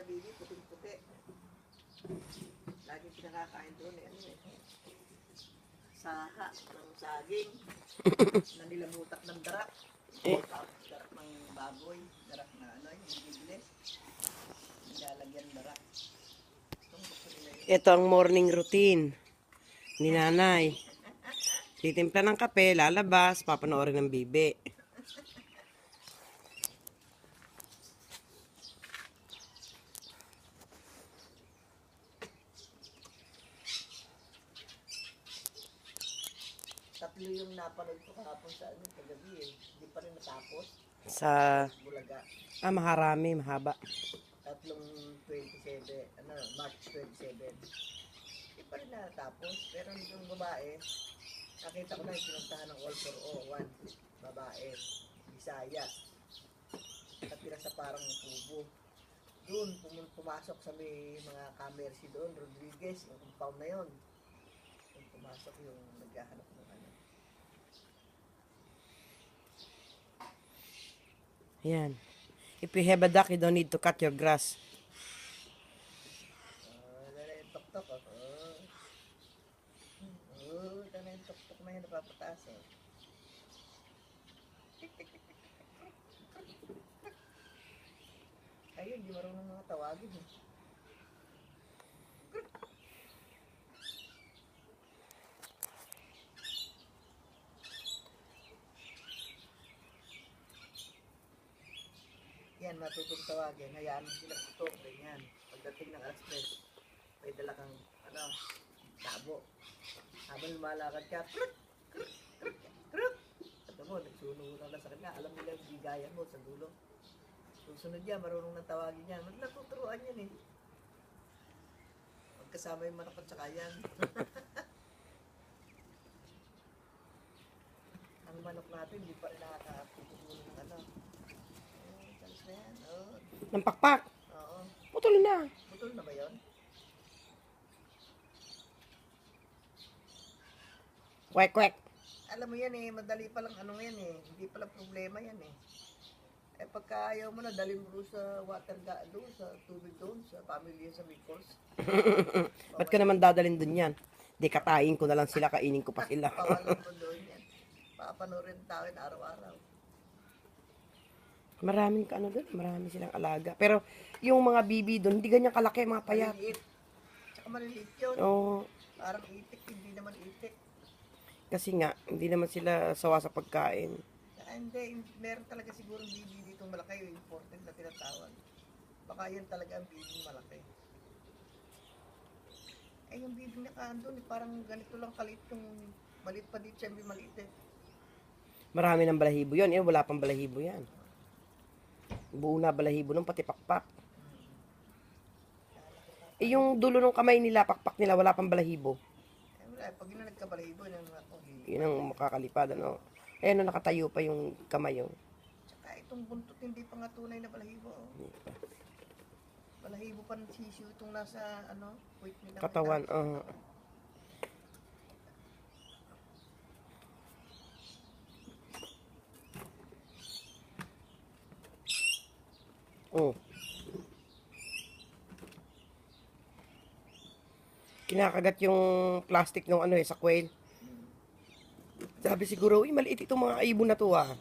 na bibi, puting-puti. Lagi pinakakain doon eh, ano eh. Saha ng saging. na nilamutak ng darak. Eh. Darak ng baboy. Darak na ano, yung bibili. Nilalagyan darak. Ito ang morning routine ni nanay. Titimpla ng kape, lalabas, papanoorin ng bibi. Tatlo yung napanood ko kahapon sa ano, kagabi eh. Hindi pa rin natapos. Sa, Bulaga. ah, maharami, mahaba. Tatlong 27, ano, March 27. Hindi pa rin natapos. Pero yung babae, nakita ko na yung pinuntahan ng All for All, one. Babae, Bisaya. At tira sa parang kubo. Doon, pumun- pumasok sa may mga kamersi doon, Rodriguez, yung compound na yon. Doon pumasok yung naghahanap ng ano. Yan. If you have a duck, you don't need to cut your grass. Ayun, di marunong mga tawagin, eh. Yan, matutong tawagin. Hayaan mo sila tutok. Ganyan. Pagdating ng alas 3, may dala kang, ano, tabo. Habang lumalakad ka, krut, krut, krut, krut. Sabi mo, nagsunog na sa kanya. Alam nila yung bigayan mo sa dulo. Susunod yan, marunong nang tawagin. Mag natuturuan yan eh. Magkasama yung manok at saka yan. Ang manok natin, hindi pa rin nakakatutulong ng ano. Oh, talis na yan. Oh, Ng pakpak. oo. Putol na. Putol na ba yun? Kwek, kwek. Alam mo yan eh, madali palang ano yan eh. Hindi pala problema yan eh. Eh pagka ayaw mo na, dalhin mo doon sa water ga, doon, sa tubig doon, sa pamilya sa Micos. Ba't ka naman dadalhin dun yan? Di katayin ko na lang sila, kainin ko pa sila. Pawalan mo doon yan. Papanorin tao yun araw-araw. Maraming ka ano dun, marami silang alaga. Pero yung mga bibi dun, hindi ganyan kalaki, mga payat. Maliliit. Tsaka maliliit yun. Oo. Parang itik, hindi naman itik. kasi nga, hindi naman sila sawa sa pagkain. Ah, hindi, meron talaga siguro bibi dito malaki, yung important na tinatawag. Baka yan talaga ang bibi malaki. Eh, yung bibi na kaandun, eh, parang ganito lang kalit yung maliit pa dito, siyempre maliit eh. Marami ng balahibo yon Eh, wala pang balahibo yan. Buo na balahibo nung pati pakpak. Eh, yung dulo ng kamay nila, pakpak nila, wala pang balahibo. Eh, wala, pag yun na nagkabalahibo, yun ang ako. Yun ang makakalipad, ano. Eh, ano, nakatayo pa yung kamay, oh. Tsaka itong buntot, hindi pa nga tunay na balahibo. Oh. Balahibo pa ng sisyo itong nasa, ano, wait nila. Katawan, ah. Oh. Kinakagat yung plastic ng ano eh, sa quail. Sabi siguro, uy, maliit itong mga ibon na to ah.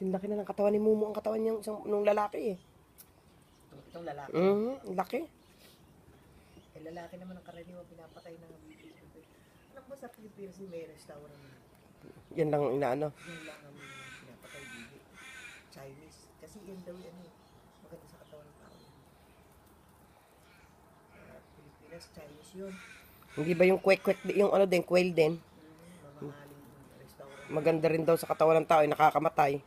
Sinlaki na ng katawan ni Mumu ang katawan niyang isang nung lalaki eh. Itong, lalaki. Mhm, ang laki. Eh, lalaki naman ang karaniwang pinapatay ng. Alam mo sa Pilipinas, may restaurant Yan lang ang inaano. Yun lang ang pinapatay bibi. Chinese. Kasi yan daw yan eh. Maganda sa katawan ng tao. Sa Pilipinas, Chinese yun. Hindi ba yung kwek-kwek, yung ano din, quail din. Mm, mamahaling restaurant. Maganda rin daw sa katawan ng tao, eh, nakakamatay.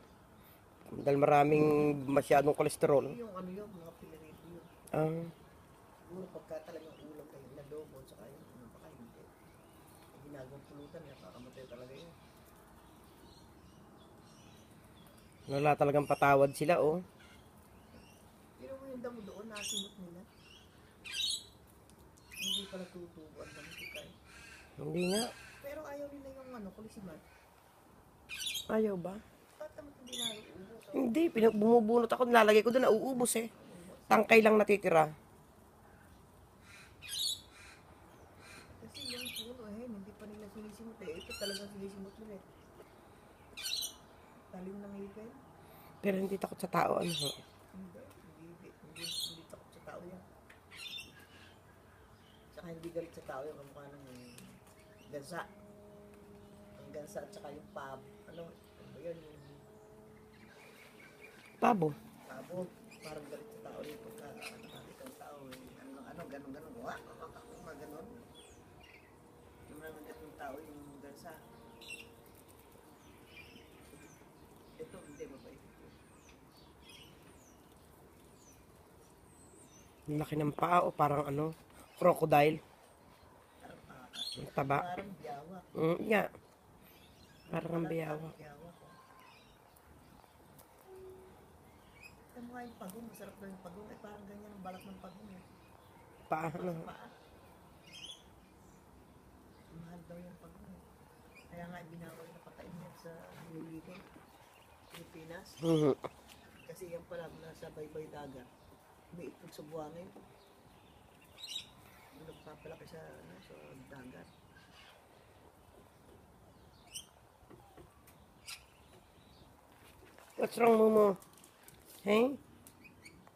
Dahil maraming masyadong kolesterol. Yung ano yun, mga pinarito yun. Ah, Siguro pagka talagang ulam kayo, inadobo, tsaka yung ano baka hindi. Ginagawang pulutan, nakakamatay talaga yun. Wala talagang patawad sila, oh. Pero mo yung damo doon, nasimot nila. Hindi pala tutubuan ng sikay. Hindi nga. Pero ayaw nila yung ano, kulisiman. Ayaw ba? Hindi pinag bumubunot ako, nilalagay ko doon, nauubos eh. Tangkay lang natitira. Kasi yung puno eh, hindi pa nila sinisimot eh. Ito talagang sinisimot nila eh. Talim ng hikay. Pero hindi takot sa tao, ano ho. Hindi, hindi, hindi, hindi, hindi takot sa tao yan. Saka hindi galit sa tao yung kamukha ng gansa. Ang gansa at saka yung pab, ano, ano yun, yung Pabo. pabo, parang galit sa tao yung pagka nakakita ng tao, ano, ano, ganun, ganun, wah, wah, ganun. Yung mga ganun tao yung gansa. Ito, hindi, mabait. Ang laki ng paa, o parang ano, crocodile. Parang, Ang taba. parang biyawa. Mm, nga. Parang ang biyawa. Ito mo nga yung pagong, masarap daw yung pagong. Eh, parang ganyan ang balat ng pagong. Eh. Paa, ano. Paa. Mahal daw yung pagong. eh. Kaya nga, binawal na patayin yan sa Nulico, Pilipinas. Mhm. Kasi yan pala, nasa baybay dagat. Umiikot sa buwangin. Nagpapalaki sa, ano, sa dagat. What's wrong, Momo? Hein?